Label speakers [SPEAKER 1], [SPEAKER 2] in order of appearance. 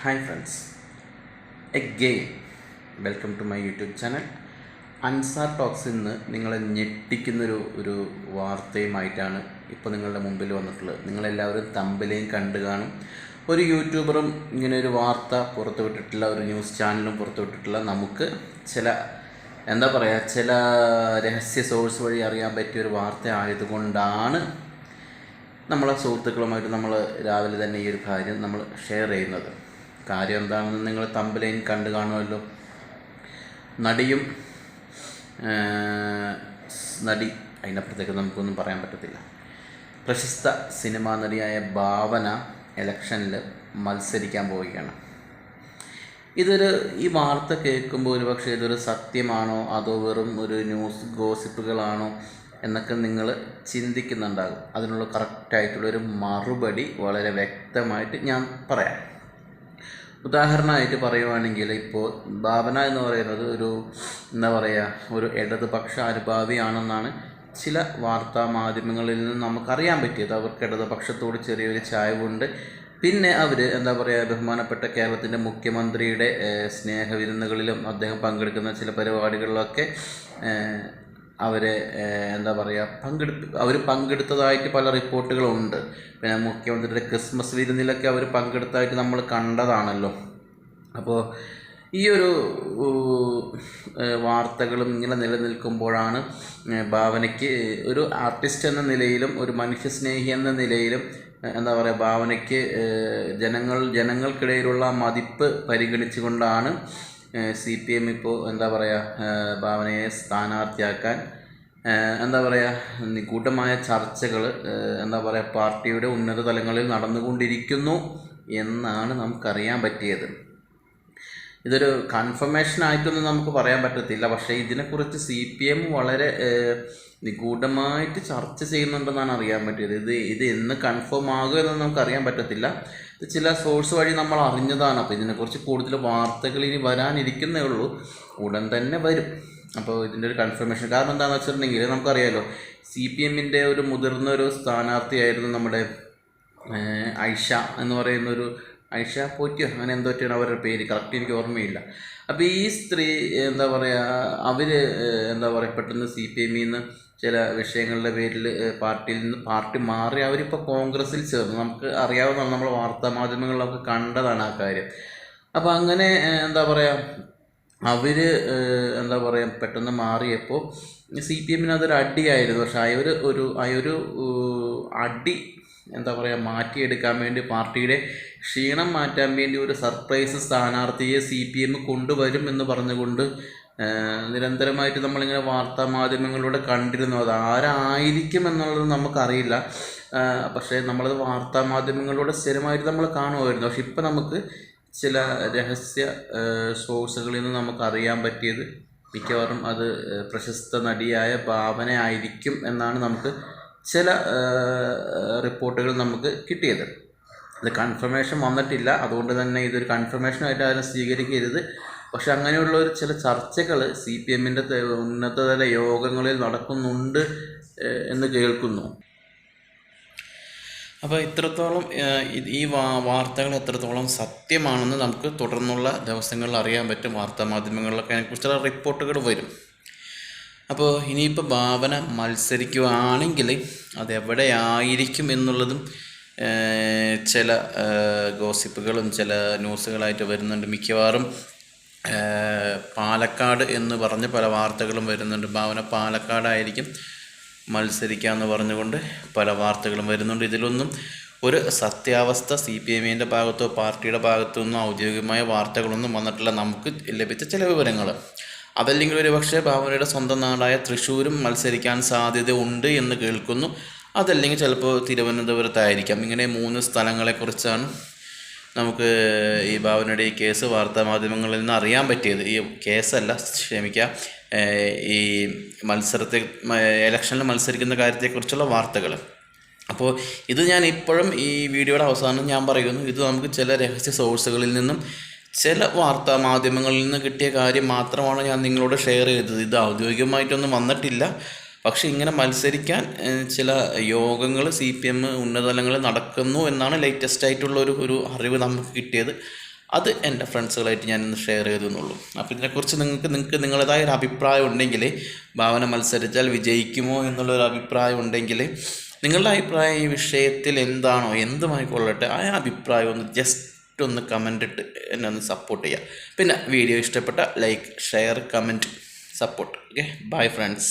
[SPEAKER 1] Hi friends again welcome to my YouTube channel Ansar talks ഇന്ന് നിങ്ങളെ ഞെട്ടിക്കുന്നൊരു ഒരു വാർത്തയുമായിട്ടാണ് ഇപ്പോൾ നിങ്ങളുടെ മുമ്പിൽ വന്നിട്ടുള്ളത്. നിങ്ങളെല്ലാവരും തമ്പിലെയും കണ്ടു കാണും. ഒരു യൂട്യൂബറും ഇങ്ങനെ ഒരു വാർത്ത പുറത്തുവിട്ടിട്ടില്ല ഒരു ന്യൂസ് ചാനലും പുറത്തുവിട്ടിട്ടില്ല നമുക്ക് ചില എന്താ പറയുക ചില രഹസ്യ സോഴ്സ് വഴി അറിയാൻ പറ്റിയ ഒരു വാർത്ത ആയതുകൊണ്ടാണ് നമ്മളെ സുഹൃത്തുക്കളുമായിട്ട് നമ്മൾ രാവിലെ തന്നെ ഈ ഒരു കാര്യം നമ്മൾ ഷെയർ ചെയ്യുന്നത്. കാര്യം എന്താണെന്ന് നിങ്ങൾ തമ്പലൈൻ കണ്ടു കാണുമല്ലോ. നടിയും നടി അതിനപ്പുറത്തേക്ക് നമുക്കൊന്നും പറയാൻ പറ്റത്തില്ല. പ്രശസ്ത സിനിമാ നടിയായ ഭാവന ഇലക്ഷനിൽ മത്സരിക്കാൻ പോവുകയാണ്. ഇതൊരു ഈ വാർത്ത കേൾക്കുമ്പോൾ ഒരു പക്ഷേ ഇതൊരു സത്യമാണോ അതോ വെറും ഒരു ന്യൂസ് ഗോസിപ്പുകളാണോ എന്നൊക്കെ നിങ്ങൾ ചിന്തിക്കുന്നുണ്ടാകും. അതിനുള്ള കറക്റ്റായിട്ടുള്ളൊരു മറുപടി വളരെ വ്യക്തമായിട്ട് ഞാൻ പറയാം. ഉദാഹരണമായിട്ട് പറയുവാണെങ്കിൽ ഇപ്പോൾ ഭാവന എന്ന് പറയുന്നത് ഒരു എന്താ പറയുക ഒരു ഇടതുപക്ഷ അനുഭാവിയാണെന്നാണ് ചില വാർത്താ മാധ്യമങ്ങളിൽ നിന്ന് നമുക്കറിയാൻ പറ്റിയത്. അവർക്ക് ഇടതുപക്ഷത്തോട് ചെറിയൊരു ചായവുണ്ട്. പിന്നെ അവർ എന്താ പറയുക ബഹുമാനപ്പെട്ട കേരളത്തിന്റെ മുഖ്യമന്ത്രിയുടെ സ്നേഹവിരുന്നുകളിലും അദ്ദേഹം പങ്കെടുക്കുന്ന ചില പരിപാടികളിലൊക്കെ അവരെ എന്താ പറയുക പങ്കെടുത്ത് അവർ പങ്കെടുത്തതായിട്ട് പല റിപ്പോർട്ടുകളുണ്ട്. പിന്നെ മുഖ്യമന്ത്രിയുടെ ക്രിസ്മസ് വിരുന്നിലൊക്കെ അവർ പങ്കെടുത്തതായിട്ട് നമ്മൾ കണ്ടതാണല്ലോ. അപ്പോൾ ഈ ഒരു വാർത്തകളും ഇങ്ങനെ നിലനിൽക്കുമ്പോഴാണ് ഭാവനയ്ക്ക് ഒരു ആർട്ടിസ്റ്റ് എന്ന നിലയിലും ഒരു മനുഷ്യസ്നേഹി എന്ന നിലയിലും എന്താ പറയുക ഭാവനയ്ക്ക് ജനങ്ങൾ ജനങ്ങൾക്കിടയിലുള്ള മതിപ്പ് പരിഗണിച്ചുകൊണ്ടാണ് സി പി എം ഇപ്പോൾ എന്താ പറയുക ഭാവനയെ സ്ഥാനാർത്ഥിയാക്കാൻ എന്താ പറയുക നിഗൂഢമായ ചർച്ചകൾ എന്താ പറയുക പാർട്ടിയുടെ ഉന്നത തലങ്ങളിൽ നടന്നുകൊണ്ടിരിക്കുന്നു എന്നാണ് നമുക്കറിയാൻ പറ്റിയത്. ഇതൊരു കൺഫർമേഷൻ ആയിട്ടൊന്നും നമുക്ക് പറയാൻ പറ്റത്തില്ല. പക്ഷേ ഇതിനെക്കുറിച്ച് സി പി എം വളരെ നിഗൂഢമായിട്ട് ചർച്ച ചെയ്യുന്നുണ്ടെന്നാണ് അറിയാൻ പറ്റിയത്. ഇത് ഇത് എന്ന് കൺഫേം ആകുക എന്നൊന്നും നമുക്ക് അറിയാൻ പറ്റത്തില്ല. ഇത് ചില സോഴ്സ് വഴി നമ്മൾ അറിഞ്ഞതാണ്. അപ്പോൾ ഇതിനെക്കുറിച്ച് കൂടുതൽ വാർത്തകൾ ഇനി വരാനിരിക്കുന്നേ ഉള്ളൂ. ഉടൻ തന്നെ വരും. അപ്പോൾ ഇതിന്റെ ഒരു കൺഫർമേഷൻ കാരണം എന്താണെന്ന് വെച്ചിട്ടുണ്ടെങ്കിൽ നമുക്കറിയാമല്ലോ സി പി എമ്മിന്റെ ഒരു മുതിർന്ന ഒരു സ്ഥാനാർത്ഥിയായിരുന്നു നമ്മുടെ ഐഷ എന്ന് പറയുന്ന ഒരു ഐഷ പോറ്റിയോ? അങ്ങനെ എന്തോ ഒറ്റയാണ് അവരുടെ പേര്. കറക്റ്റ് എനിക്ക് ഓർമ്മയില്ല. അപ്പോൾ ഈ സ്ത്രീ എന്താ പറയുക അവർ എന്താ പറയുക പെട്ടെന്ന് സി പി എമ്മിൽ നിന്ന് ചില വിഷയങ്ങളുടെ പേരിൽ പാർട്ടിയിൽ നിന്ന് പാർട്ടി മാറി അവരിപ്പോൾ കോൺഗ്രസിൽ ചേർന്നു. നമുക്ക് അറിയാവുന്നതാണ് നമ്മൾ വാർത്താ മാധ്യമങ്ങളിലൊക്കെ കണ്ടതാണ് ആ കാര്യം. അപ്പോൾ അങ്ങനെ എന്താ പറയുക അവർ എന്താ പറയുക പെട്ടെന്ന് മാറിയപ്പോൾ സി പി എമ്മിന് അതൊരു അടിയായിരുന്നു. പക്ഷെ അയൊരു ഒരു ഏഹ്, അടി എന്താ പറയുക മാറ്റിയെടുക്കാൻ വേണ്ടി പാർട്ടിയുടെ ക്ഷീണം മാറ്റാൻ വേണ്ടി ഒരു സർപ്രൈസ് സ്ഥാനാർത്ഥിയെ സി പി എം കൊണ്ടുവരും എന്ന് പറഞ്ഞുകൊണ്ട് നിരന്തരമായിട്ട് നമ്മളിങ്ങനെ വാർത്താ മാധ്യമങ്ങളിലൂടെ കണ്ടിരുന്നു. അത് ആരായിരിക്കും എന്നുള്ളത് നമുക്കറിയില്ല. പക്ഷേ നമ്മളത് വാർത്താ മാധ്യമങ്ങളിലൂടെ സ്ഥിരമായിട്ട് നമ്മൾ കാണുമായിരുന്നു. പക്ഷെ ഇപ്പം നമുക്ക് ചില രഹസ്യ സോഴ്സുകളിൽ നിന്ന് നമുക്ക് അറിയാൻ പറ്റിയത് മിക്കവാറും അത് പ്രശസ്ത നടിയായ ഭാവന ആയിരിക്കും എന്നാണ് നമുക്ക് ചില റിപ്പോർട്ടുകൾ നമുക്ക് കിട്ടിയത്. ഇത് കൺഫർമേഷൻ വന്നിട്ടില്ല. അതുകൊണ്ട് തന്നെ ഇതൊരു കൺഫർമേഷനായിട്ട് ആരും സ്വീകരിക്കരുത്. പക്ഷെ അങ്ങനെയുള്ള ഒരു ചില ചർച്ചകൾ സി പി എമ്മിന്റെ ഉന്നതതല യോഗങ്ങളിൽ നടക്കുന്നുണ്ട് എന്ന് കേൾക്കുന്നു. അപ്പോൾ ഇത്രത്തോളം ഈ വാർത്തകൾ എത്രത്തോളം സത്യമാണെന്ന് നമുക്ക് തുടർന്നുള്ള ദിവസങ്ങളിൽ അറിയാൻ പറ്റും. വാർത്താ മാധ്യമങ്ങളിലൊക്കെ അതിനെക്കുറിച്ചുള്ള റിപ്പോർട്ടുകൾ വരും. അപ്പോൾ ഇനിയിപ്പോൾ ഭാവന മത്സരിക്കുകയാണെങ്കിൽ അതെവിടെയായിരിക്കും എന്നുള്ളതും ചില ഗോസിപ്പുകളും ചില ന്യൂസുകളായിട്ട് വരുന്നുണ്ട്. മിക്കവാറും പാലക്കാട് എന്ന് പറഞ്ഞ് പല വാർത്തകളും വരുന്നുണ്ട്. ഭാവന പാലക്കാടായിരിക്കും മത്സരിക്കാമെന്ന് പറഞ്ഞുകൊണ്ട് പല വാർത്തകളും വരുന്നുണ്ട്. ഇതിലൊന്നും ഒരു സത്യാവസ്ഥ സി പി എമ്മിന്റെ ഭാഗത്തോ പാർട്ടിയുടെ ഭാഗത്തോ ഒന്നും ഔദ്യോഗികമായ വാർത്തകളൊന്നും വന്നിട്ടില്ല. നമുക്ക് ലഭിച്ച ചില വിവരങ്ങൾ. അതല്ലെങ്കിൽ ഒരു പക്ഷേ ഭാവനയുടെ സ്വന്തം നാടായ തൃശ്ശൂരും മത്സരിക്കാൻ സാധ്യത ഉണ്ട് എന്ന് കേൾക്കുന്നു. അതല്ലെങ്കിൽ ചിലപ്പോൾ തിരുവനന്തപുരത്തായിരിക്കാം. ഇങ്ങനെ മൂന്ന് സ്ഥലങ്ങളെക്കുറിച്ചാണ് നമുക്ക് ഈ ഭാവനയുടെ ഈ കേസ് വാർത്താ മാധ്യമങ്ങളിൽ നിന്ന് അറിയാൻ പറ്റിയത്. ഈ കേസല്ല ക്ഷമിക്കുക ഈ മത്സരത്തെ ഇലക്ഷനിൽ മത്സരിക്കുന്ന കാര്യത്തെക്കുറിച്ചുള്ള വാർത്തകൾ അപ്പോൾ ഇത് ഞാൻ ഇപ്പോഴും ഈ വീഡിയോയുടെ അവസാനം ഞാൻ പറയുന്നു. ഇത് നമുക്ക് ചില രഹസ്യ സോഴ്സുകളിൽ നിന്നും ചില വാർത്താ മാധ്യമങ്ങളിൽ നിന്ന് കിട്ടിയ കാര്യം മാത്രമാണ് ഞാൻ നിങ്ങളോട് ഷെയർ ചെയ്തത്. ഇത് ഔദ്യോഗികമായിട്ടൊന്നും വന്നിട്ടില്ല. പക്ഷെ ഇങ്ങനെ മത്സരിക്കാൻ ചില യോഗങ്ങൾ സി പി എം ഉന്നതതലങ്ങളിൽ നടക്കുന്നു എന്നാണ് ലേറ്റസ്റ്റ് ആയിട്ടുള്ള ഒരു ഒരു അറിവ് നമുക്ക് കിട്ടിയത്. അത് എന്റെ ഫ്രണ്ട്സുകളായിട്ട് ഞാൻ ഇന്ന് ഷെയർ ചെയ്തെന്നുള്ളൂ അപ്പോൾ ഇതിനെക്കുറിച്ച് നിങ്ങൾക്ക് നിങ്ങൾക്ക് നിങ്ങളുടേതായ ഒരു അഭിപ്രായം ഉണ്ടെങ്കിൽ ഭാവന മത്സരിച്ചാൽ വിജയിക്കുമോ എന്നുള്ളൊരു അഭിപ്രായം ഉണ്ടെങ്കിൽ നിങ്ങളുടെ അഭിപ്രായം ഈ വിഷയത്തിൽ എന്താണോ എന്തുമായിക്കൊള്ളട്ടെ ആ അഭിപ്രായം ഒന്ന് ജസ്റ്റ് ഒന്ന് കമന്റ് ഇട്ട് എന്നെ ഒന്ന് സപ്പോർട്ട് ചെയ്യുക. പിന്നെ വീഡിയോ ഇഷ്ടപ്പെട്ട like share comment support okay bye friends